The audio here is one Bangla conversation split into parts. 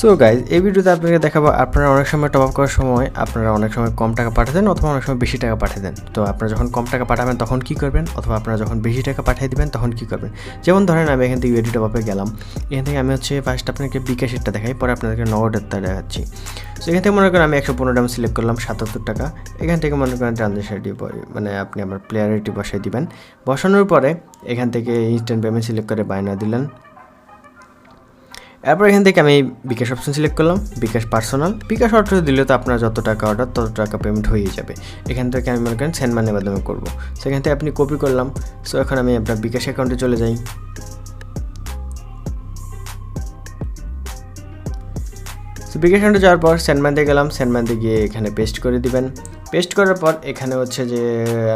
সো গাইজ এই ভিডিওতে আপনাকে দেখাবো আপনারা অনেক সময় টপ আপ করার সময় আপনারা অনেক সময় কম টাকা পাঠাতেন অথবা অনেক সময় বেশি টাকা পাঠিয়ে দেন তো আপনারা যখন কম টাকা পাঠাবেন তখন কি করবেন? অথবা আপনারা যখন বেশি টাকা পাঠিয়ে দেবেন তখন কি করবেন? যেমন ধরেন আমি এখান থেকে ইউডি টপ আপে গেলাম। এখান থেকে আমি হচ্ছে ফার্স্ট আপনাকে বিকাশেরটা দেখাই, পরে আপনাদেরকে নগদেরটা দেখাচ্ছি। সো এখান থেকে মনে করেন আমি একশো পনেরো টাকা সিলেক্ট করলাম, সাতাত্তর টাকা। এখান থেকে মনে করেন ট্রানজেকশনটি মানে আপনি আমার প্লেয়ারিটি বসাই দিবেন। বসানোর পরে এখান থেকে ইনস্ট্যান্ট পেমেন্ট সিলেক্ট করে বায়না দিলেন। এরপর এখান থেকে আমি বিকাশ অপশন সিলেক্ট করলাম, বিকাশ পার্সোনাল বিকাশ অর্ডার দিলে তো আপনার যত টাকা অর্ডার তত টাকা পেমেন্ট হয়ে যাবে। এখান থেকে আমি মনে করেন সেন্ড মানির মাধ্যমে করব। সেখান থেকে আপনি কপি করলাম। সো এখন আমি আপনার বিকাশ অ্যাকাউন্টে চলে যাই। বিকাশ অ্যাকাউন্টে যাওয়ার পর সেন্ড মানিতে গেলাম। সেন্ড মানিতে গিয়ে এখানে পেস্ট করে দিবেন। পেস্ট করার পর এখানে হচ্ছে যে,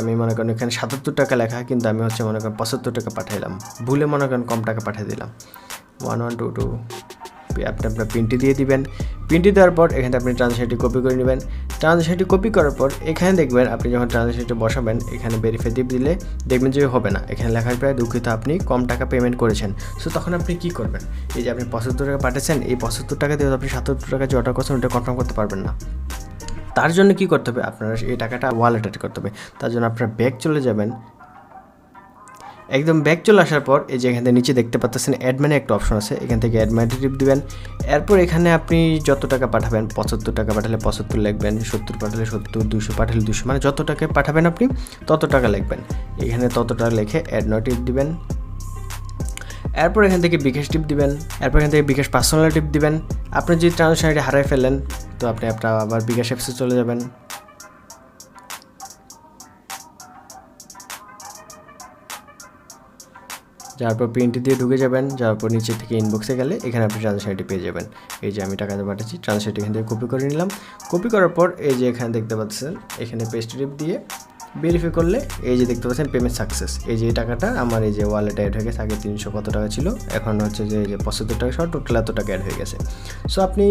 আমি মনে করেন এখানে সাতাত্তর টাকা লেখা, কিন্তু আমি হচ্ছে মনে করেন পঁচাত্তর টাকা পাঠাইলাম। ভুলে মনে করেন কম টাকা পাঠিয়ে দিলাম। ওয়ান ওয়ান টু টু আপনি আপনার পিনটি দিয়ে দিবেন। পিনটি দেওয়ার পর এখানে আপনি ট্রানজেকশনটি কপি করে নেবেন। ট্রানজেকশনটি কপি করার পর এখানে দেখবেন আপনি যখন ট্রানজেকশনটি বসাবেন, এখানে ভেরিফাই দিয়ে দিলে দেখবেন যে হবে না। এখানে লেখার প্রায় দুঃখিত, আপনি কম টাকা পেমেন্ট করেছেন। সো তখন আপনি কী করবেন? এই যে আপনি পঁচাত্তর টাকা পাঠিয়েছেন, এই পঁচাত্তর টাকা দিয়ে আপনি সাতাত্তর টাকা যে অর্ডার করছেন, ওটা কনফার্ম করতে পারবেন না। তার জন্য কি করতে হবে? আপনারা এই টাকাটা ওয়ালেট করতে হবে। তার জন্য আপনারা ব্যাগ চলে যাবেন। একদম ব্যাক চলে আসার পর এই যে এখান নিচে দেখতে পাচ্ছেন অ্যাডম্যানে একটা অপশন আছে। এখান থেকে অ্যাডম্যানে টিপ দিবেন। এরপর এখানে আপনি যত টাকা পাঠাবেন, পঁচাত্তর টাকা পাঠালে পঁচাত্তর লিখবেন, সত্তর পাঠালে সত্তর দুশো পাঠালে দুশো মানে যত টাকা পাঠাবেন আপনি, তত টাকা লিখবেন। এখানে তত টাকা লিখে অ্যাড নো টিপ দিবেন। এরপর এখান থেকে বিকাশ টিপ দিবেন। এরপর এখান থেকে বিকাশ পার্সোনাল টিপ দিবেন। আপনি যদি ট্রানজাকশনটি হারাই ফেলেন তো আপনি আপনার আবার বিকাশ অ্যাপসে চলে যাবেন। যার পর প্রিন্টটি দিয়ে ঢুকে যাবেন যাওয়ার পর নিচে থেকে ইনবক্সে গেলে এখানে আপনি ট্রান্সফারটি পেয়ে যাবেন। এই যে আমি টাকাতে পাঠাচ্ছি ট্রান্সফারটি এখান থেকে কপি করে নিলাম। কপি করার পর এই যে এখানে দেখতে পাচ্ছেন, এখানে পেস্ট টিপ দিয়ে ভেরিফাই করলে এই যে দেখতে পাচ্ছেন পেমেন্ট সাকসেস এই যে টাকাটা আমার এই যে ওয়ালেটে অ্যাড হয়ে গেছে, আগে তিনশো কত টাকা ছিল, এখন হচ্ছে যে এই যে পঁচাত্তর টাকা সহ টোটাল এত টাকা অ্যাড হয়ে গেছে। সো আপনি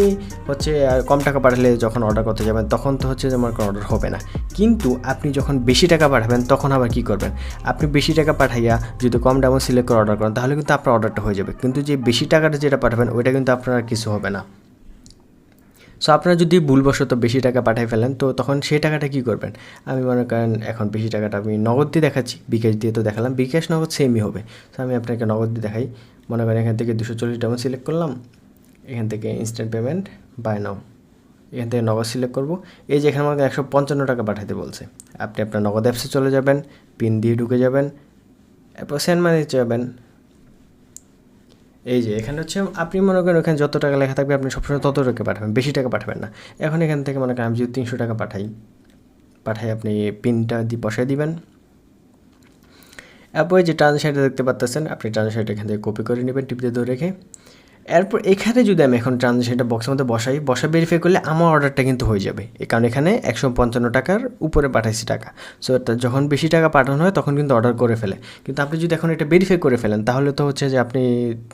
হচ্ছে কম টাকা পাঠালে যখন অর্ডার করতে যাবেন, তখন তো হচ্ছে যে আমার কোনো অর্ডার হবে না। কিন্তু আপনি যখন বেশি টাকা পাঠাবেন, তখন আবার কী করবেন? আপনি বেশি টাকা পাঠাইয়া যদি কম দামও সিলেক্ট করে অর্ডার করেন, তাহলে কিন্তু আপনার অর্ডারটা হয়ে যাবে। কিন্তু যে বেশি টাকাটা যেটা পাঠাবেন, ওইটা কিন্তু আপনার কিছু হবে না। সো আপনারা যদি ভুলবশত বেশি টাকা পাঠাই ফেলেন, তো তখন সেই টাকাটা কী করবেন? আমি মনে করেন এখন বেশি টাকাটা আমি নগদ দিয়ে দেখাচ্ছি। বিকাশ দিয়ে তো দেখালাম, বিকাশ নগদ সেমই হবে। সো আমি আপনাকে নগদ দিয়ে দেখাই। মনে করেন এখান থেকে দুশো চল্লিশ টাকা সিলেক্ট করলাম। এখান থেকে ইনস্ট্যান্ট পেমেন্ট বাই নাও এখান থেকে নগদ সিলেক্ট করব। এই যে এখানে আমাকে একশো পঞ্চান্ন টাকা পাঠাতে বলছে। আপনি আপনার নগদ অ্যাপসে চলে যাবেন পিন দিয়ে ঢুকে যাবেন, এরপর সেন্ড মানি যাবেন। এই যে, এখানে হচ্ছে আপনি মনে করেন ওখানে যত টাকা লেখা থাকবে, আপনি সবসময় তত টাকা পাঠাবেন, বেশি টাকা পাঠাবেন না। এখন এখান থেকে মনে করেন আমি যদি তিনশো টাকা পাঠাই পাঠাই আপনি পিনটা দিয়ে বসাই দিবেন। এরপরে যে ট্রানজেকশনটা দেখতে পাচ্ছেন আপনি ট্রানজেকশনটা এখান থেকে কপি করে নেবেন, টিপ দিয়ে ধরে রেখে। এরপর এখানে যদি আমি এখন ট্রানজেকশনটা বক্সের মধ্যে বসাই, বসা ভেরিফাই করলে আমার অর্ডারটা কিন্তু হয়ে যাবে। কারণ এখানে একশো পঞ্চান্ন টাকার উপরে পাঠাইছি টাকা। সো যখন বেশি টাকা পাঠানো হয়, তখন কিন্তু অর্ডার করে ফেলে। কিন্তু আপনি যদি এখন এটা ভেরিফাই করে ফেলেন, তাহলে তো হচ্ছে যে আপনি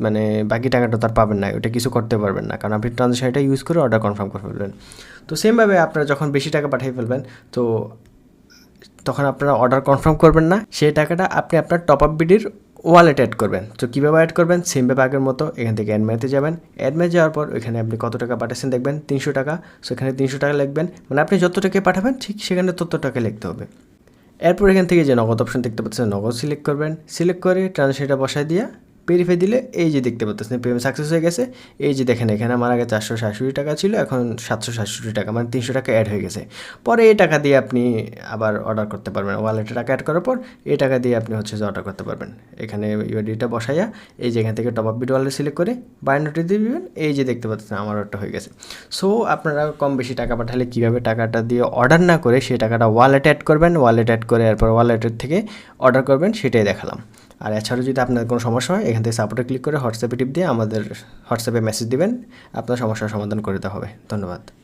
মানে বাকি টাকাটা তার পাবেন না, ওটা কিছু করতে পারবেন না। কারণ আপনি ট্রানজেকশনটা ইউজ করে অর্ডার কনফার্ম করে ফেলবেন। তো সেমভাবে আপনারা যখন বেশি টাকা পাঠিয়ে ফেলবেন, তো তখন আপনারা অর্ডার কনফার্ম করবেন না। সেই টাকাটা আপনি আপনার টপ আপ বিডির ওয়ালেট অ্যাড করবেন। তো কীভাবে অ্যাড করবেন? সেমভাবে আগের মতো এখান থেকে অ্যাডমেতে যাবেন। অ্যাডমে যাওয়ার পর ওইখানে আপনি কত টাকা পাঠাচ্ছেন দেখবেন? তিনশো টাকা। সো এখানে তিনশো টাকা লিখবেন। মানে আপনি যত টাকা পাঠাবেন, ঠিক সেখানে তত টাকা লিখতে হবে। এরপর এখান থেকে যে নগদ অপশন দেখতে পাচ্ছেন, নগদ সিলেক্ট করবেন। সিলেক্ট করে ট্রান্সলেটার বসায় দিয়ে ভেরিফাই দিলে এই যে দেখতে পাচ্ছেন পেমেন্ট সাকসেস হয়ে গেছে। এই যে দেখেন, এখানে আমার আগে চারশো সাতষট্টি টাকা ছিল, এখন সাতশো সাতষট্টি টাকা মানে তিনশো টাকা অ্যাড হয়ে গেছে। পরে এই টাকা দিয়ে আপনি আবার অর্ডার করতে পারবেন। ওয়ালেটে টাকা অ্যাড করার পর এই টাকা দিয়ে আপনি হচ্ছে যে অর্ডার করতে পারবেন। এখানে ইউডিটা বসাইয়া এই যে এখান থেকে টপ আপ বিড ওয়ালেট সিলেক্ট করে বায়োনোটি দিয়ে দিবেন। এই যে দেখতে পাচ্ছেন, আমার অর্ডার হয়ে গেছে। সো আপনারা কম বেশি টাকা পাঠালে কীভাবে টাকাটা দিয়ে অর্ডার না করে সেই টাকাটা ওয়ালেটে অ্যাড করবেন ওয়ালেট অ্যাড করে এরপর ওয়ালেটের থেকে অর্ডার করবেন, সেটাই দেখালাম। আর এছাড়াও যদি আপনার কোনো সমস্যা হয় এখান থেকে সাপোর্টে ক্লিক করে হোয়াটসঅ্যাপে টিপ দিয়ে আমাদের হোয়াটসঅ্যাপে মেসেজ দিবেন। আপনার সমস্যার সমাধান করে দেওয়া হবে। ধন্যবাদ।